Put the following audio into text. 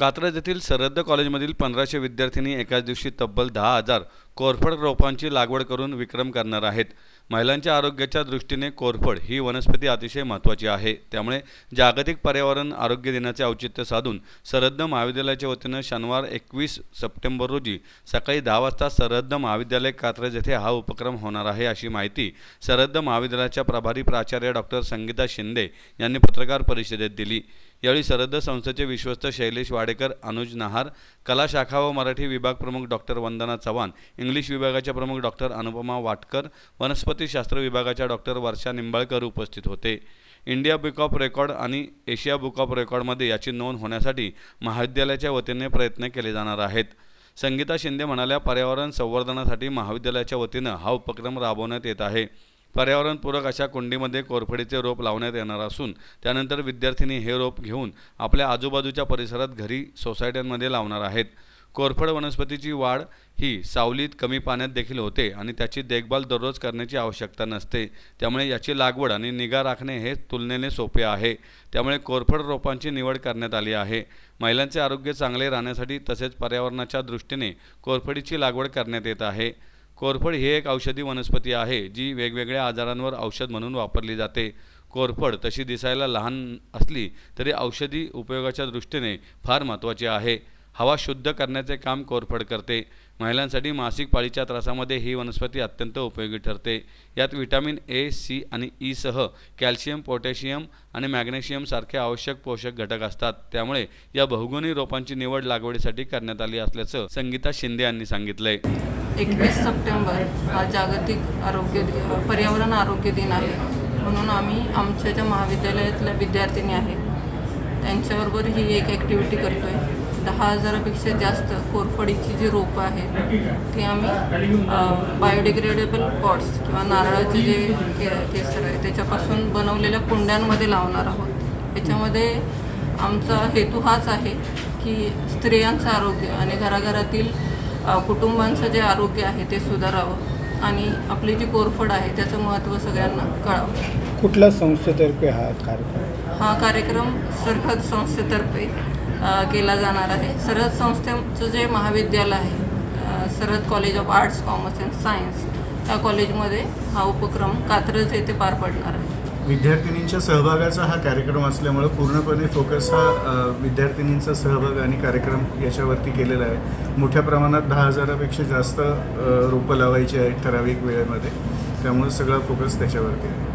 कात्रज येथील सरहद्द कॉलेजमधील पंधराशे विद्यार्थिनी एकाच दिवशी तब्बल दहा हजार कोरफड रोपांची लागवड करून विक्रम करणार आहेत. महिलांच्या आरोग्याच्या दृष्टीने कोरफड ही वनस्पती अतिशय महत्त्वाची आहे. त्यामुळे जागतिक पर्यावरण आरोग्य दिनाचे औचित्य साधून सरहद्द महाविद्यालयाच्या वतीनं शनिवार एकवीस सप्टेंबर रोजी सकाळी दहा वाजता सरहद्द महाविद्यालय कात्रज येथे हा उपक्रम होणार आहे अशी माहिती सरहद्द महाविद्यालयाच्या प्रभारी प्राचार्य डॉक्टर संगीता शिंदे यांनी पत्रकार परिषदेत दिली. यावेळी सरहद्द संस्थेचे विश्वस्त शैलेश वाडेकर अनुज नहार कला शाखा व मराठी विभाग प्रमुख डॉक्टर वंदना चव्हाण इंग्लिश विभागाच्या प्रमुख डॉक्टर अनुपमा वाटकर वनस्पतीशास्त्र विभागाच्या डॉक्टर वर्षा निंबाळकर उपस्थित होते. इंडिया बुक ऑफ रेकॉर्ड आणि एशिया बुक ऑफ रेकॉर्डमध्ये याची नोंद होण्यासाठी महाविद्यालयाच्या वतीने प्रयत्न केले जाणार आहेत. संगीता शिंदे म्हणाल्या पर्यावरण संवर्धनासाठी महाविद्यालयाच्या वतीनं हा उपक्रम राबवण्यात येत आहे. पर्यावरणपूरक अशा कुंडीमध्ये कोरफडीचे रोप लावण्यात येणार असून त्यानंतर विद्यार्थिनी हे रोप घेऊन आपल्या आजूबाजूच्या परिसरात घरी सोसायट्यांमध्ये लावणार आहेत. कोरफड वनस्पतीची वाढ ही सावलीत कमी पाण्यात देखील होते आणि त्याची देखभाल दररोज करण्याची आवश्यकता नसते. त्यामुळे याची लागवड आणि निगा राखणे हे तुलनेने सोपे आहे. त्यामुळे कोरफड रोपांची निवड करण्यात आली आहे. महिलांचे आरोग्य चांगले राहण्यासाठी तसेच पर्यावरणाच्या दृष्टीने कोरफडीची लागवड करण्यात येत आहे. कोरफड ही एक औषधी वनस्पती आहे जी वेगवेगळ्या आजारांवर औषध म्हणून वापरली जाते. कोरफड तशी दिसायला लहान असली तरी औषधी उपयोगाच्या दृष्टीने फार महत्त्वाची आहे. हवा शुद्ध करण्याचे काम कोरफड करते. महिलांसाठी मासिक पाळीच्या त्रासामध्ये ही वनस्पती अत्यंत उपयोगी ठरते. यात व्हिटॅमिन ए सी आणि ई सह कॅल्शियम पोटॅशियम आणि मॅग्नेशियम सारखे आवश्यक पोषक घटक असतात. त्यामुळे या बहुगुणी रोपांची निवड लागवडीसाठी करण्यात आली असल्याचं संगीता शिंदे यांनी सांगितलंय. एकवीस सप्टेंबर हा जागतिक आरोग्य दि- पर्यावरण आरोग्य दिन आहे. म्हणून आम्ही आमच्या ज्या महाविद्यालयातल्या विद्यार्थिनी आहेत त्यांच्याबरोबर ही एक ॲक्टिव्हिटी करतो आहे दहा हजारापेक्षा जास्त कोरफडीची जी रोपं आहेत ती आम्ही बायोडिग्रेडेबल पॉट्स किंवा नारळाचे जे के केसर आहे त्याच्यापासून बनवलेल्या कुंड्यांमध्ये लावणार आहोत. याच्यामध्ये आमचा हेतू हाच आहे की स्त्रियांचं आरोग्य आणि घराघरातील कुटुंबांचं जे आरोग्य आहे ते सुधारावं आणि आपली जी कोरफड आहे त्याचं महत्त्व सगळ्यांना कळावं. कुठल्या संस्थेतर्फे हा कार्यक्रम? हा कार्यक्रम सरहद संस्थेतर्फे केला जाणार आहे. सरहद संस्थेचं जे महाविद्यालय आहे Sarhad college of arts commerce and science त्या कॉलेजमध्ये हा उपक्रम कात्रज येथे पार पडणार आहे. विद्यार्थिनींच्या सहभागाचा हा कार्यक्रम असल्यामुळं पूर्णपणे फोकस हा विद्यार्थिनींचा सहभाग आणि कार्यक्रम याच्यावरती केलेला आहे. मोठ्या प्रमाणात दहा हजारापेक्षा जास्त रोपं लावायची आहेत ठराविक वेळेमध्ये. त्यामुळे सगळा फोकस त्याच्यावरती आहे.